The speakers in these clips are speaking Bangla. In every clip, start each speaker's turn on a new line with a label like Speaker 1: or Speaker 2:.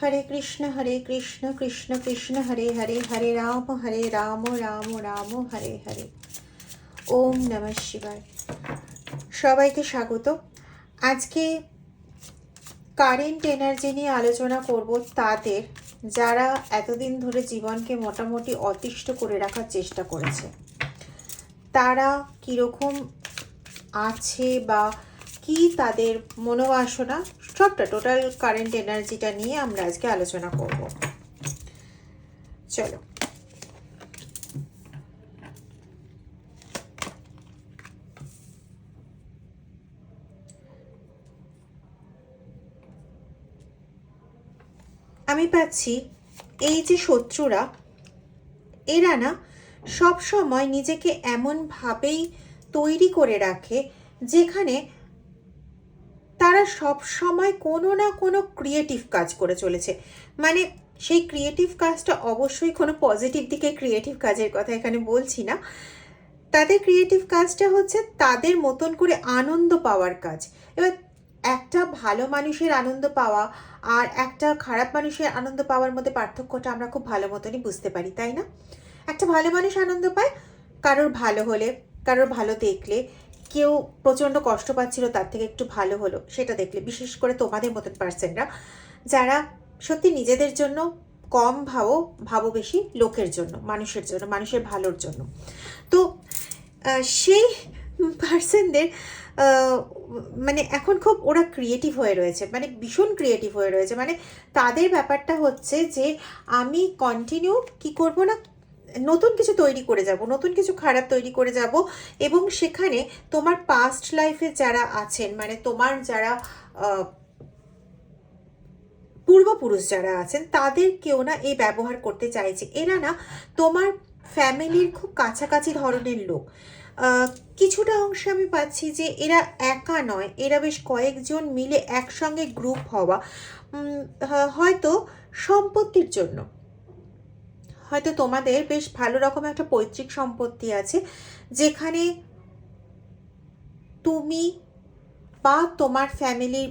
Speaker 1: হরে কৃষ্ণ হরে কৃষ্ণ কৃষ্ণ কৃষ্ণ হরে হরে হরে রাম হরে রাম রাম রাম হরে হরে ওম নম শিবায় সবাইকে স্বাগত আজকে কারেন্ট এনার্জি নিয়ে আলোচনা করব তাদের যারা এতদিন ধরে জীবনকে মোটামুটি অতিষ্ঠ করে রাখার চেষ্টা করেছে তারা কীরকম আছে বা কি তাদের মনোবাসনা সবটা টোটাল কারেন্ট এনার্জিটা নিয়ে আমরা আজকে আলোচনা করব চলো আমি পাচ্ছি এই যে শত্রুরা এরা না সব সময় নিজেকে এমনভাবেই তৈরি করে রাখে যেখানে তারা সব সময় কোনো না কোনো ক্রিয়েটিভ কাজ করে চলেছে মানে সেই ক্রিয়েটিভ কাজটা অবশ্যই কোনো পজিটিভ দিকে ক্রিয়েটিভ কাজের কথা এখানে বলছি না তাদের ক্রিয়েটিভ কাজটা হচ্ছে তাদের মতন করে আনন্দ পাওয়ার কাজ এবার একটা ভালো মানুষের আনন্দ পাওয়া আর একটা খারাপ মানুষের আনন্দ পাওয়ার মধ্যে পার্থক্যটা আমরা খুব ভালো মতনই বুঝতে পারি তাই না একটা ভালো মানুষ আনন্দ পায় কারোর ভালো হলে কারোর ভালো দেখলে কেউ প্রচণ্ড কষ্ট পাচ্ছিল তার থেকে একটু ভালো হলো সেটা দেখলে বিশেষ করে তোমাদের মতন পার্সেনরা যারা সত্যি নিজেদের জন্য কম ভাবো ভাবো বেশি লোকের জন্য মানুষের জন্য মানুষের ভালোর জন্য তো সেই পার্সেনদের মানে এখন খুব ওরা ক্রিয়েটিভ হয়ে রয়েছে মানে ভীষণ ক্রিয়েটিভ হয়ে রয়েছে মানে তাদের ব্যাপারটা হচ্ছে যে আমি কন্টিনিউ কি করব না নতুন কিছু তৈরি করে যাব নতুন কিছু খারাপ তৈরি করে যাব এবং সেখানে তোমার পাস্ট লাইফে যারা আছেন মানে তোমার যারা পূর্বপুরুষ যারা আছেন তাদের কেউ না এই ব্যবহার করতে চাইছে এরা না তোমার ফ্যামিলির খুব কাছাকাছি ধরনের লোক কিছুটা অংশে আমি পাচ্ছি যে এরা একা নয় এরা বেশ কয়েকজন মিলে একসঙ্গে গ্রুপ হওয়া হয়তো সম্পত্তির জন্য হয়তো তোমাদের বেশ ভালো রকম একটা পৈতৃক সম্পত্তি আছে যেখানে তুমি বা তোমার ফ্যামিলির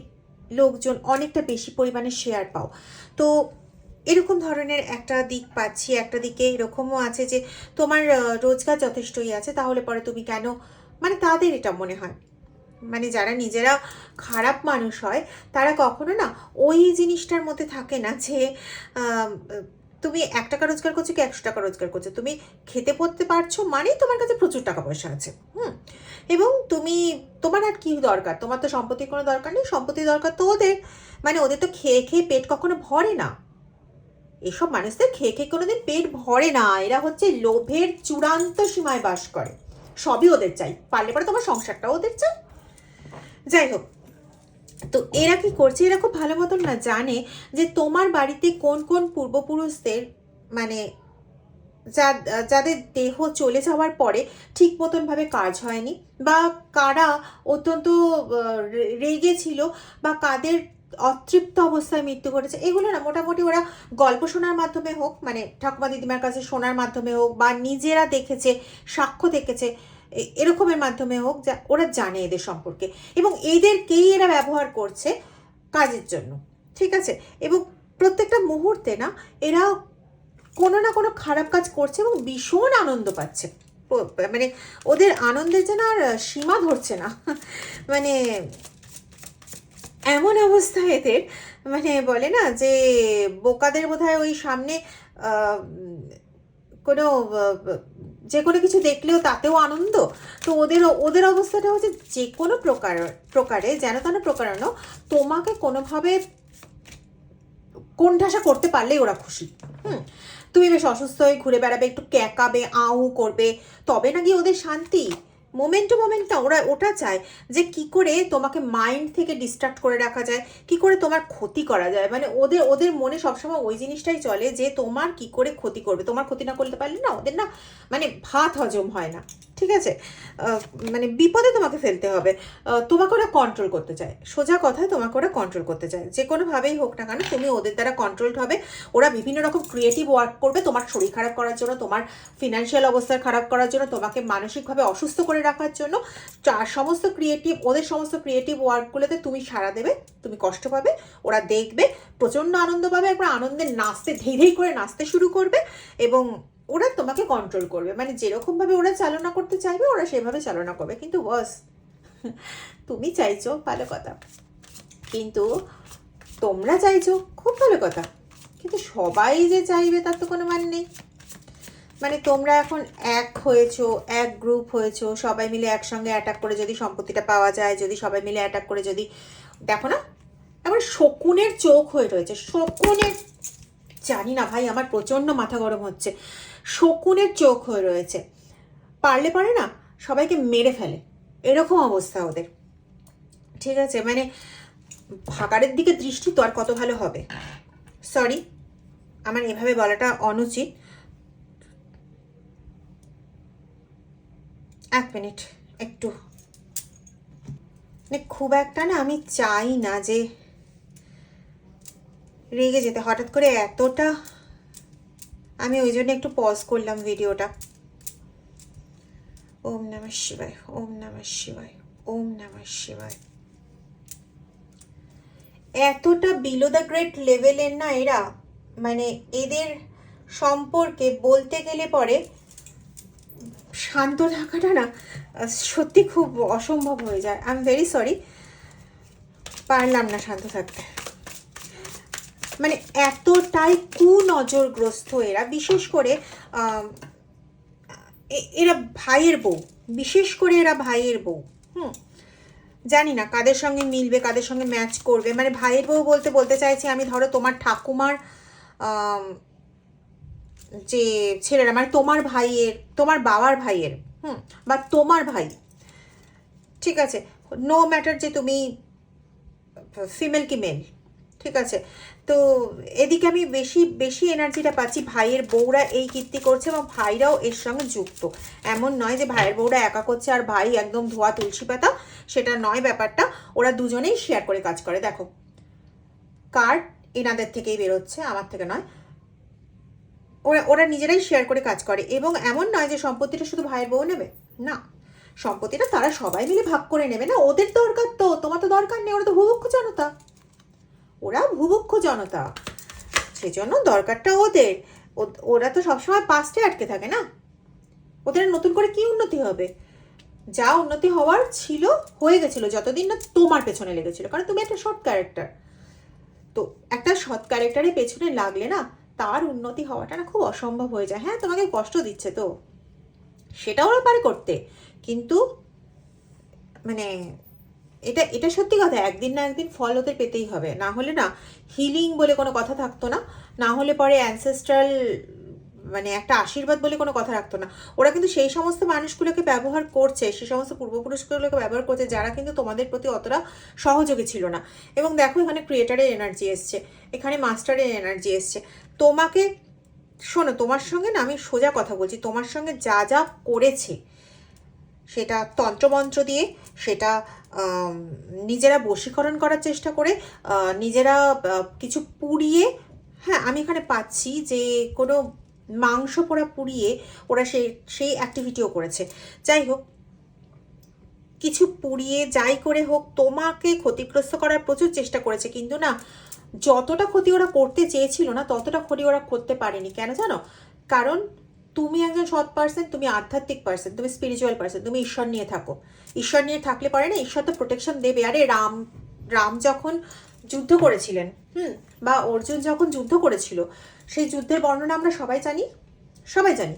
Speaker 1: লোকজন অনেকটা বেশি পরিমাণে শেয়ার পাও তো এরকম ধরনের একটা দিক পাচ্ছি একটা দিকে এরকমও আছে যে তোমার রোজগার যথেষ্টই আছে তাহলে পরে তুমি কেন মানে তাদের এটা মনে হয় মানে যারা নিজেরা খারাপ মানুষ হয় তারা কখনো না ওই জিনিসটার মধ্যে থাকে না যে তুমি এক টাকা রোজগার করছো কি একশো টাকা রোজগার করছো তুমি খেতে পড়তে পারছো মানেই তোমার কাছে প্রচুর টাকা পয়সা আছে হুম এবং তুমি তোমার আর কী দরকার তোমার তো সম্পত্তির কোনো দরকার নেই সম্পত্তির দরকার তো ওদের মানে ওদের তো খেয়ে খেয়ে পেট কখনো ভরে না এসব মানুষদের খেয়ে খেয়ে কোনোদিন পেট ভরে না এরা হচ্ছে লোভের চূড়ান্ত সীমায় বাস করে সবই ওদের চাই পারলে পরে তোমার সংসারটাও ওদের চাই যাই হোক তো এরা কি করছে এরা খুব ভালো মতন না জানে যে তোমার বাড়িতে কোন কোন পূর্বপুরুষদের মানে যাদের দেহ চলে যাওয়ার পরে ঠিক মতনভাবে কাজ হয়নি বা কারা অত্যন্ত রেগে ছিল বা কাদের অতৃপ্ত অবস্থায় মৃত্যু ঘটেছে এগুলো না মোটামুটি ওরা গল্প শোনার মাধ্যমে হোক মানে ঠাকুমা দিদিমার কাছে শোনার মাধ্যমে হোক বা নিজেরা দেখেছে সাক্ষ্য দেখেছে এরকমের মাধ্যমে হোক যা ওরা জানে এদের সম্পর্কে এবং এদেরকেই এরা ব্যবহার করছে কাজের জন্য ঠিক আছে এবং প্রত্যেকটা মুহূর্তে না এরা কোনো না কোনো খারাপ কাজ করছে এবং ভীষণ আনন্দ পাচ্ছে মানে ওদের আনন্দের যেন আর সীমা ধরছে না মানে এমন অবস্থা এদের মানে বলে না যে বোকাদের বোধ ওই সামনে কোনো যে কোনো কিছু দেখলেও তাতেও আনন্দ তো ওদের ওদের অবস্থাটা হচ্ছে যে কোনো প্রকার প্রকারে যেন তেন প্রকারণ তোমাকে কোনোভাবে কোণঠাসা করতে পারলেই ওরা খুশি হুম তুমি বেশ অসুস্থ হয়ে ঘুরে বেড়াবে একটু ক্যাকাবে আউ করবে তবে নাকি ওদের শান্তি মোমেন্ট টু মোমেন্টটা ওরা ওটা চায় যে কি করে তোমাকে মাইন্ড থেকে ডিস্ট্রাক্ট করে রাখা যায় কি করে তোমার ক্ষতি করা যায় মানে ওদের ওদের মনে সবসময় ওই জিনিসটাই চলে যে তোমার কি করে ক্ষতি করবে তোমার ক্ষতি না করতে পারলে না ওদের না মানে ভাত হজম হয় না ঠিক আছে মানে বিপদে তোমাকে ফেলতে হবে তোমাকে ওরা কন্ট্রোল করতে চায় সোজা কথায় তোমাকে ওরা কন্ট্রোল করতে চায় যে কোনোভাবেই হোক না কেন তুমি ওদের দ্বারা কন্ট্রোলড হবে ওরা বিভিন্ন রকম ক্রিয়েটিভ ওয়ার্ক করবে তোমার শরীর খারাপ করার জন্য তোমার ফিনান্সিয়াল অবস্থা খারাপ করার জন্য তোমাকে মানসিকভাবে অসুস্থ করে রাখার জন্য চার সমস্ত ক্রিয়েটিভ ওদের সমস্ত ক্রিয়েটিভ ওয়ার্কগুলোতে তুমি সারা দেবে তুমি কষ্ট পাবে ওরা দেখবে প্রচণ্ড আনন্দ পাবে একবার আনন্দে নাচতে ধীরে করে নাচতে শুরু করবে এবং ওরা তোমাকে কন্ট্রোল করবে মানে যেরকমভাবে ওরা চালনা করতে চাইবে ওরা সেভাবে চালনা করবে কিন্তু বস তুমি চাইছো ভালো কথা কিন্তু তোমরা চাইছো খুব ভালো কথা কিন্তু সবাই যে চাইবে তার তো কোনো মানে নেই মানে তোমরা এখন এক হয়েছো এক গ্রুপ হয়েছো সবাই মিলে একসঙ্গে অ্যাটাক করে যদি সম্পত্তিটা পাওয়া যায় যদি সবাই মিলে অ্যাটাক করে যদি দেখো না এখন শকুনের চোখ হয়ে রয়েছে শকুনের জানি না ভাই আমার প্রচণ্ড মাথা গরম হচ্ছে শকুনের চোখ হয়ে রয়েছে পারলে পারে না সবাইকে মেরে ফেলে এরকম অবস্থা ওদের ঠিক আছে মানে ভাগাড়ের দিকে দৃষ্টি তো আর কত ভালো হবে সরি আমার এভাবে বলাটা অনুচিত এক মিনিট একটু মানে খুব একটা না আমি চাই না যে রেগে যেতে হঠাৎ করে এতটা আমি ওই জন্য একটু পজ করলাম ভিডিওটা ওম নমঃ শিবায় ওম নমঃ শিবায় ওম নমঃ শিবায় এতটা বিলো দ্য গ্রেট লেভেলের না এরা মানে এদের সম্পর্কে বলতে গেলে পরে শান্ত থাকাটা না সত্যি খুব অসম্ভব হয়ে যায় আই এম ভেরি সরি পারলাম না শান্ত থাকতে মানে এতটাই কুনজরগ্রস্ত এরা বিশেষ করে এরা ভাইয়ের বউ বিশেষ করে এরা ভাইয়ের বউ হুম জানি না কাদের সঙ্গে মিলবে কাদের সঙ্গে ম্যাচ করবে মানে ভাইয়ের বউ বলতে বলতে চাইছি আমি ধরো তোমার ঠাকুমার যে ছেলেরা মানে তোমার ভাইয়ের তোমার বাবার ভাইয়ের হুম বা তোমার ভাই ঠিক আছে নো ম্যাটার যে তুমি ফিমেল কি মেল ঠিক আছে তো এদিকে আমি বেশি বেশি এনার্জিটা পাচ্ছি ভাইয়ের বউরা এই কীর্তি করছে এবং ভাইরাও এর সঙ্গে যুক্ত এমন নয় যে ভাইয়ের বউরা একা করছে আর ভাই একদম ধোয়া তুলসী পাতা সেটা নয় ব্যাপারটা ওরা দুজনেই শেয়ার করে কাজ করে দেখো কার্ড এনাদের থেকেই বেরোচ্ছে আমার থেকে নয় ওরা ওরা নিজেরাই শেয়ার করে কাজ করে এবং এমন নয় যে সম্পত্তিটা শুধু ভাইয়ের বউ নেবে না সম্পত্তিটা তারা সবাই মিলে ভাগ করে নেবে না ওদের দরকার তো তোমার তো দরকার নেই ওরা তো ভুভুক্ষ জনতা ওরা ভুভুক্ষ জনতা সেজন্য দরকারটা ওদের ওরা তো সবসময় পাস্টে আটকে থাকে না ওদের নতুন করে কি উন্নতি হবে যা উন্নতি হওয়ার ছিল হয়ে গেছিলো যতদিন না তোমার পেছনে লেগেছিল কারণ তুমি একটা শর্ট ক্যারেক্টার তো একটা শর্ট ক্যারেক্টারের পেছনে লাগলে না তার উন্নতি হওয়াটা না খুব অসম্ভব হয়ে যায় হ্যাঁ তোমাকে কষ্ট দিচ্ছে তো সেটা ওরা পারে করতে কিন্তু মানে এটা এটা সত্যি কথা একদিন না একদিন ফল ওদের পেতেই হবে না হলে না হিলিং বলে কোনো কথা থাকতো না না হলে পরে অ্যানসেস্ট্রাল মানে একটা আশীর্বাদ বলে কোনো কথা রাখতো না ওরা কিন্তু সেই সমস্ত মানুষগুলোকে ব্যবহার করছে সেই সমস্ত পূর্বপুরুষগুলোকে ব্যবহার করছে যারা কিন্তু তোমাদের প্রতি অতটা সহযোগী ছিল না এবং দেখো এখানে ক্রিয়েটারের এনার্জি এসছে এখানে মাস্টারের এনার্জি এসছে তোমাকে শোনো তোমার সঙ্গে না আমি সোজা কথা বলছি তোমার সঙ্গে যা যা করেছে সেটা তন্ত্রমন্ত্র দিয়ে সেটা নিজেরা বশীকরণ করার চেষ্টা করে নিজেরা কিছু পুড়িয়ে হ্যাঁ আমি এখানে পাচ্ছি যে কোনো মাংস পোড়া পুড়িয়ে ওরা সেই সেই অ্যাক্টিভিটিও করেছে যাই হোক কিছু পুড়িয়ে যাই করে হোক তোমাকে ক্ষতিগ্রস্ত করার প্রচুর চেষ্টা করেছে কিন্তু না যতটা ক্ষতি ওরা করতে চেয়েছিল না ততটা ক্ষতি ওরা করতে পারেনি কেন জানো কারণ তুমি একজন সৎ পার্সন তুমি আধ্যাত্মিক পার্সন তুমি স্পিরিচুয়াল পার্সন তুমি ঈশ্বর নিয়ে থাকো ঈশ্বর নিয়ে থাকলে পারে না ঈশ্বর তো প্রোটেকশন দেবে আরে রাম রাম যখন যুদ্ধ করেছিলেন হুম বা অর্জুন যখন যুদ্ধ করেছিল সেই যুদ্ধের বর্ণনা আমরা সবাই জানি সবাই জানি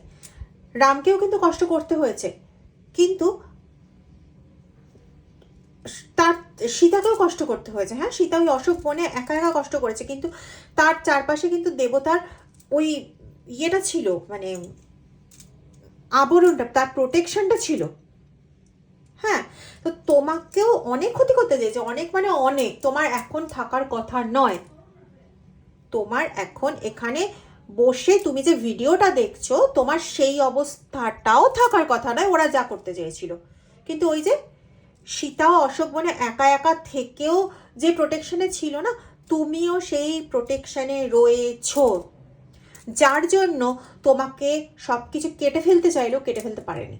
Speaker 1: রামকেও কিন্তু কষ্ট করতে হয়েছে কিন্তু তার সীতাকেও কষ্ট করতে হয়েছে হ্যাঁ সীতা ওই অশোক বনে একা একা কষ্ট করেছে কিন্তু তার চারপাশে কিন্তু দেবতার ওই ইয়েটা ছিল মানে আবরণটা তার প্রোটেকশনটা ছিল হ্যাঁ তো তোমাকেও অনেক ক্ষতি করতে চেয়েছে অনেক মানে অনেক তোমার এখন থাকার কথা নয় তোমার এখন এখানে বসে তুমি যে ভিডিওটা দেখছো তোমার সেই অবস্থাটাও থাকার কথা নয় ওরা যা করতে চেয়েছিল কিন্তু ওই যে সীতা অশোক বনে মানে একা একা থেকেও যে প্রোটেকশনে ছিল না তুমিও সেই প্রোটেকশনে রয়েছ যার জন্য তোমাকে সব কিছু কেটে ফেলতে চাইলেও কেটে ফেলতে পারেনি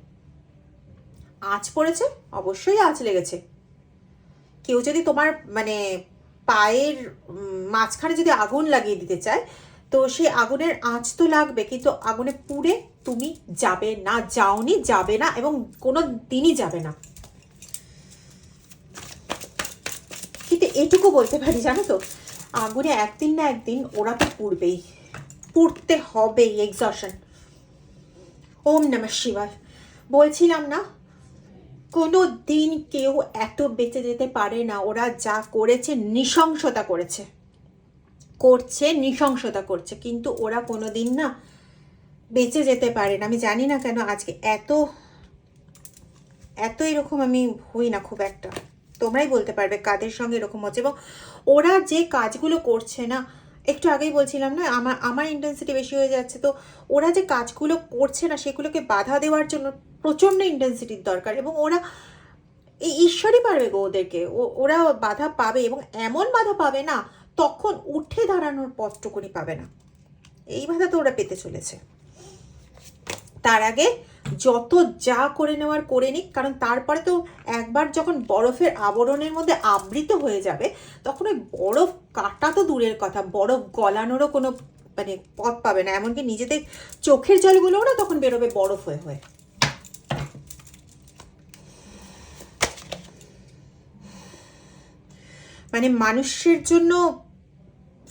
Speaker 1: আঁচ পড়েছে অবশ্যই আঁচ লেগেছে কেউ যদি তোমার মানে পায়ের মাঝখানে যদি আগুন লাগিয়ে দিতে চায় তো সেই আগুনের আঁচ তো লাগবে কিন্তু আগুনে পুড়ে তুমি যাবে না যাওনি যাবে না এবং কোনো দিনই যাবে না এটুকু বলতে পারি জানো তো আগুনে একদিন না একদিন ওরা তো পুড়বেই পুড়তে হবেই এক্সশন ওম নমঃ শিবা বলছিলাম না কোনো দিন কেউ এত বেঁচে যেতে পারে না ওরা যা করেছে নৃশংসতা করেছে করছে নৃশংসতা করছে কিন্তু ওরা কোনো দিন না বেঁচে যেতে পারে না আমি জানি না কেন আজকে এত এত এরকম আমি হই না খুব একটা তোমরাই বলতে পারবে কাদের সঙ্গে এরকম হচ্ছে এবং ওরা যে কাজগুলো করছে না একটু আগেই বলছিলাম না আমার আমার ইন্টেন্সিটি বেশি হয়ে যাচ্ছে তো ওরা যে কাজগুলো করছে না সেগুলোকে বাধা দেওয়ার জন্য প্রচণ্ড ইন্টেন্সিটির দরকার এবং ওরা এই ঈশ্বরই পারবে গো ওদেরকে ওরা বাধা পাবে এবং এমন বাধা পাবে না তখন উঠে দাঁড়ানোর পথটুকুনি পাবে না এই বাধা তো ওরা পেতে চলেছে তার আগে যত যা করে নেওয়ার করে নিক কারণ তারপরে তো একবার যখন বরফের আবরণের মধ্যে আবৃত হয়ে যাবে তখন ওই বরফ কাটা তো দূরের কথা বরফ গলানোরও কোনো মানে পথ পাবে না এমনকি নিজেদের চোখের জলগুলোও না তখন বেরোবে বরফ হয়ে হয়ে মানে মানুষের জন্য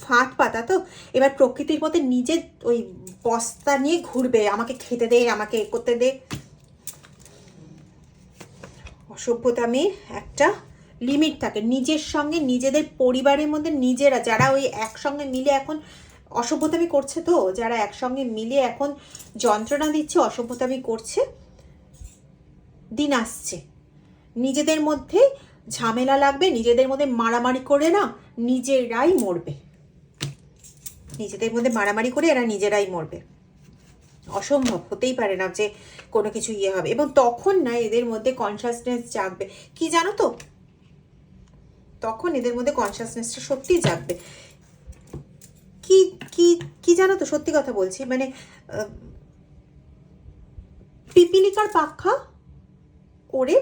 Speaker 1: ফাঁদ পাতা তো এবার প্রকৃতির মধ্যে নিজে ওই বস্তা নিয়ে ঘুরবে আমাকে খেতে দে আমাকে এ করতে দে অসভ্যতামি একটা লিমিট থাকে নিজের সঙ্গে নিজেদের পরিবারের মধ্যে নিজেরা যারা ওই একসঙ্গে মিলে এখন অসভ্যতামি করছে তো যারা একসঙ্গে মিলে এখন যন্ত্রণা দিচ্ছে অসভ্যতামি করছে দিন আসছে নিজেদের মধ্যে ঝামেলা লাগবে নিজেদের মধ্যে মারামারি করে না নিজেরাই মরবে নিজেদের মধ্যে মারামারি করে এরা নিজেরাই মরবে অসম্ভব হতেই পারে না যে কোনো কিছু ইয়ে হবে এবং তখন না এদের মধ্যে কনসাসনেস জাগবে কি জানো তো তখন এদের মধ্যে কনসাসনেসটা সত্যি জাগবে কি কি কি জানো তো সত্যি কথা বলছি মানে পিপিলিকার পাখা ওরে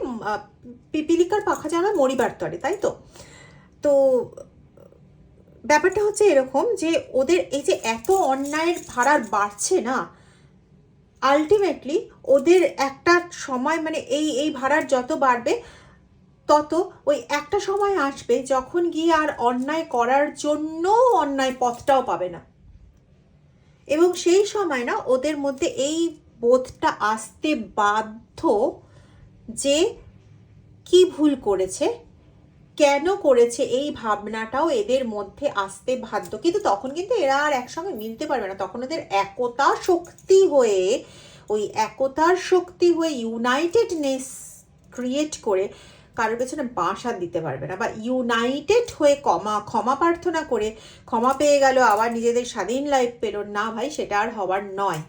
Speaker 1: পিপিলিকার পাখা জানা মরিবার তরে তাই তো তো ব্যাপারটা হচ্ছে এরকম যে ওদের এই যে এত অন্যায়ের ভাড়া বাড়ছে না আলটিমেটলি ওদের একটা সময় মানে এই এই ভাড়ার যত বাড়বে তত ওই একটা সময় আসবে যখন গিয়ে আর অন্যায় করার জন্য অন্যায় পথটাও পাবে না এবং সেই সময় না ওদের মধ্যে এই বোধটা আসতে বাধ্য যে কি ভুল করেছে কেন করেছে এই ভাবনাটাও এদের মধ্যে আসতে বাধ্য কিন্তু তখন কিন্তু এরা আর একসঙ্গে মিলতে পারবে না তখন ওদের একতা শক্তি হয়ে ওই একতার শক্তি হয়ে ইউনাইটেডনেস ক্রিয়েট করে কারোর পেছনে বাসা দিতে পারবে না বা ইউনাইটেড হয়ে ক্ষমা ক্ষমা প্রার্থনা করে ক্ষমা পেয়ে গেল আবার নিজেদের স্বাধীন লাইফ পেল না ভাই সেটা আর হবার নয়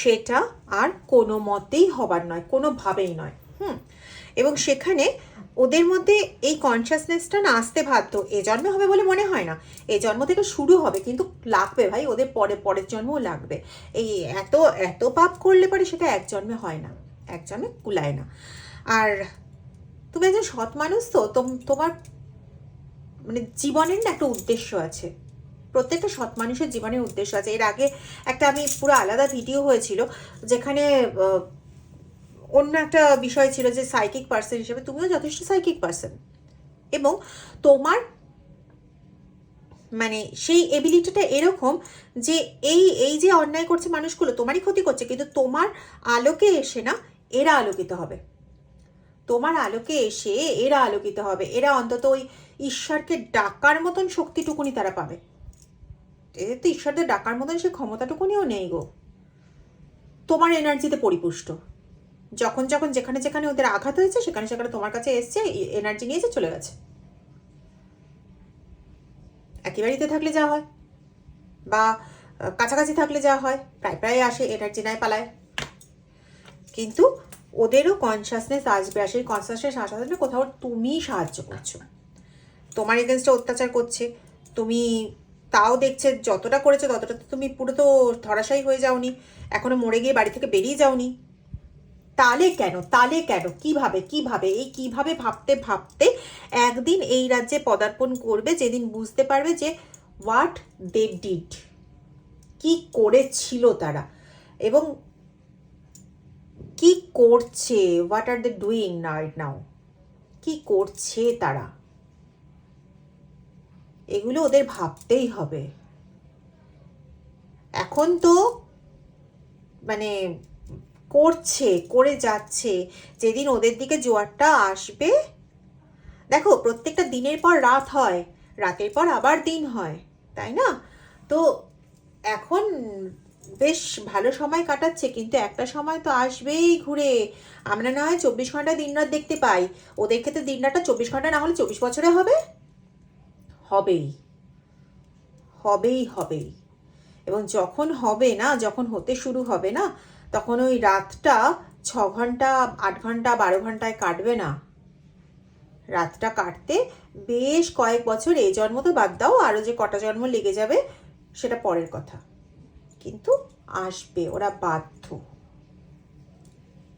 Speaker 1: সেটা আর কোনো মতেই হবার নয় কোনোভাবেই নয় হুম এবং সেখানে ওদের মধ্যে এই কনসিয়াসনেসটা না আসতে বাধ্য এ জন্মে হবে বলে মনে হয় না এ জন্ম থেকে শুরু হবে কিন্তু লাগবে ভাই ওদের পরে পরের জন্মও লাগবে এই এত এত পাপ করলে পরে সেটা এক জন্মে হয় না এক জন্মে কুলায় না আর তুমি একজন সৎ মানুষ তো তোমার মানে জীবনের না একটা উদ্দেশ্য আছে প্রত্যেকটা সৎ মানুষের জীবনের উদ্দেশ্য আছে এর আগে একটা আমি পুরো আলাদা ভিডিও হয়েছিল যেখানে অন্য একটা বিষয় ছিল যে সাইকিক পার্সন হিসেবে তুমিও যথেষ্ট সাইকিক পার্সন এবং তোমার মানে সেই এবিলিটিটা এরকম যে এই এই যে অন্যায় করছে মানুষগুলো তোমারই ক্ষতি করছে কিন্তু তোমার আলোকে এসে না এরা আলোকিত হবে তোমার আলোকে এসে এরা আলোকিত হবে এরা অন্তত ওই ঈশ্বরকে ডাকার মতন শক্তিটুকুনি তারা পাবে এদের তো ঈশ্বরদের ডাকার মতন সে ক্ষমতাটুকুনিও নেই গো তোমার এনার্জিতে পরিপুষ্ট যখন যখন যেখানে যেখানে ওদের আঘাত হয়েছে সেখানে সেখানে তোমার কাছে এসছে এনার্জি নিয়েছে চলে গেছে একই বাড়িতে থাকলে যা হয় বা কাছাকাছি থাকলে যা হয় প্রায় প্রায় আসে এনার্জি নাই পালায় কিন্তু ওদেরও কনসাসনেস আসবে আর সেই কনসাসনেস আসার জন্য কোথাও তুমি সাহায্য করছো তোমার এগেনস্টে অত্যাচার করছে তুমি তাও দেখছে যতটা করেছে ততটা তো তুমি পুরো তো ধরাশায়ী হয়ে যাওনি এখনো মরে গিয়ে বাড়ি থেকে বেরিয়ে যাওনি তালে কেন তালে কেন কিভাবে কিভাবে এই কিভাবে ভাবতে ভাবতে একদিন এই রাজ্যে পদার্পণ করবে যেদিন বুঝতে পারবে যে হোয়াট দে ডিড কি করেছিল তারা এবং কি করছে what are they doing right now কি করছে তারা এগুলো ওদের ভাবতেই হবে এখন তো মানে করছে করে যাচ্ছে যেদিন ওদের দিকে জোয়ারটা আসবে দেখো প্রত্যেকটা দিনের পর রাত হয় রাতের পর আবার দিন হয় তাই না তো এখন বেশ ভালো সময় কাটাচ্ছে কিন্তু একটা সময় তো আসবেই ঘুরে আমরা না হয় চব্বিশ ঘন্টা দিন রাত দেখতে পাই ওদের ক্ষেত্রে দিন রাতটা চব্বিশ ঘন্টা না হলে চব্বিশ বছরে হবে হবেই হবেই হবেই এবং যখন হবে না যখন হতে শুরু হবে না তখন ওই রাতটা ছ ঘন্টা আট ঘন্টা বারো ঘন্টায় কাটবে না রাতটা কাটতে বেশ কয়েক বছর এই জন্ম তো বাদ দাও আরও যে কটা জন্ম লেগে যাবে সেটা পরের কথা কিন্তু আসবে ওরা বাধ্য